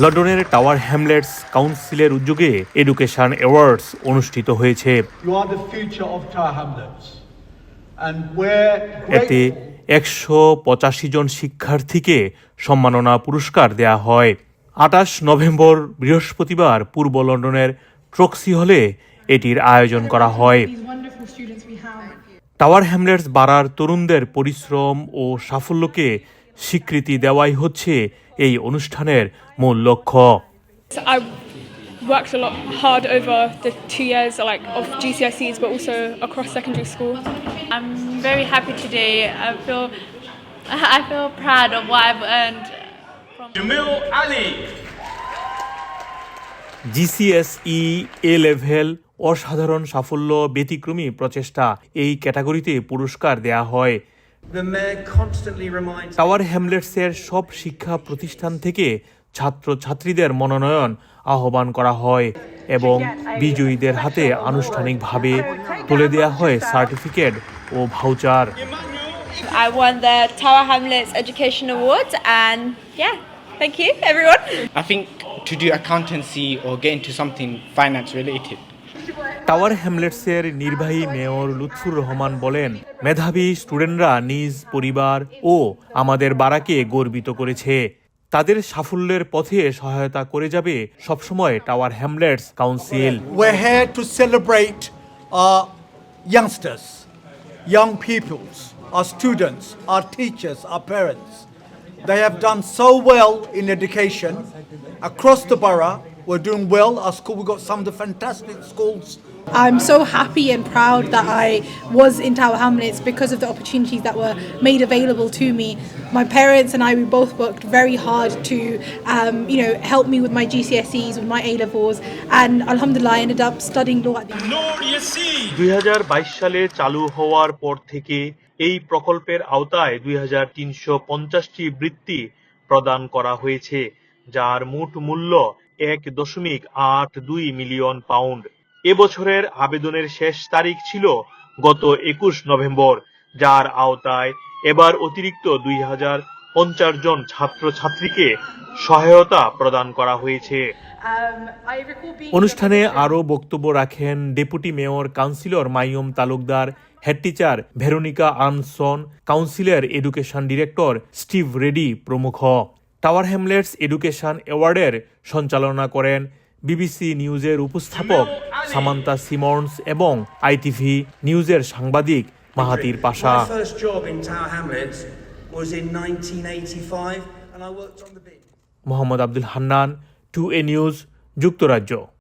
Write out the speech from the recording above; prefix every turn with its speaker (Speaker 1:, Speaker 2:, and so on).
Speaker 1: লন্ডনের tower Hamlets কাউন্সিলের উদ্যোগে এডুকেশন অ্যাওয়ার্ডস অনুষ্ঠিত হয়েছে। এতে একশো পঁচাশি জন শিক্ষার্থীকে সম্মাননা পুরস্কার দেয়া হয়। আটাশ নভেম্বর বৃহস্পতিবার পূর্ব লন্ডনের ট্রক্সি হলে এটির আয়োজন করা হয়. টাওয়ার হ্যামলেটস বাড়ার তরুণদের পরিশ্রম ও সাফল্যকে স্বীকৃতি দেওয়াই হচ্ছে এই অনুষ্ঠানের মূল লক্ষ্য
Speaker 2: worked a lot hard over the two years like of GCSEs, but also across secondary school.
Speaker 3: I'm very happy today. I feel I feel proud of what I've earned.
Speaker 4: Jamil Ali.
Speaker 1: GCSE A level অসাধারণ সাফল্য ব্যতিক্রমী প্রচেষ্টা এই ক্যাটাগরিতে পুরস্কার দেয়া হয়
Speaker 5: The mayor constantly reminds
Speaker 1: Tower হ্যামলেটসের সব শিক্ষা প্রতিষ্ঠান থেকে ছাত্র ছাত্রীদের মনোনয়ন আহ্বান করা হয় এবং বিজয়ীদের হাতে আনুষ্ঠানিকভাবে তুলে দেওয়া হয় certificate O voucher
Speaker 3: I won the Tower Hamlets Education Awards, and yeah, thank you everyone.
Speaker 6: I think to do accountancy or get into something finance related.
Speaker 1: Tower হ্যামলেটসের নির্বাহী মেয়র লুৎফুর রহমান বলেন, মেধাবী স্টুডেন্টরা নিজ পরিবার ও আমাদের বারাকে গর্বিত করেছে। তাদের সাফল্যের পথে সহায়তা করে যাবে সবসময়
Speaker 7: Tower Hamlets council. Young peoples আর স্টুডেন্টস আর teachers R parents they have done so in education across the We're doing well. Our school, we've got some of the fantastic schools
Speaker 8: I'm so happy and proud that I was in Tower Hamlets because of the opportunities that were made available to me. My parents and I, we both worked very hard to, um, you know, help me with my GCSEs, with my A levels, and Alhamdulillah, I ended up studying law at the
Speaker 4: Noor Yassin.
Speaker 1: দুই সালে চালু হওয়ার পর থেকে এই প্রকল্পের আওতায় দুই পঞ্চাশটি বৃত্তি প্রদান করা হয়েছে যার মোট মূল্য এক দশমিক আট দুই মিলিয়ন পাউন্ড। এবছরের আবেদনের শেষ তারিখ ছিল গত একুশ নভেম্বর, যার আওতায় এবার অতিরিক্ত দুই হাজার পঞ্চাশ জন ছাত্রছাত্রীকে সহায়তা প্রদান করা হয়েছে। অনুষ্ঠানে আরও বক্তব্য রাখেন deputy mayor councillor Maium Talukdar, head teacher Veronica Armson councillor education director Steve Reddy প্রমুখ। টাওয়ার হ্যামলেটস এডুকেশন অ্যাওয়ার্ডের সঞ্চালনা করেন বিবিসি নিউজের উপস্থাপক সামান্তা সিমন্স এবং আইটিভি নিউজের সাংবাদিক Mahathir Pasha
Speaker 5: My first job in Tower Hamlets was in 1985, and I worked on the bid.
Speaker 1: Mohammad Abdul Hannan two A news যুক্তরাজ্য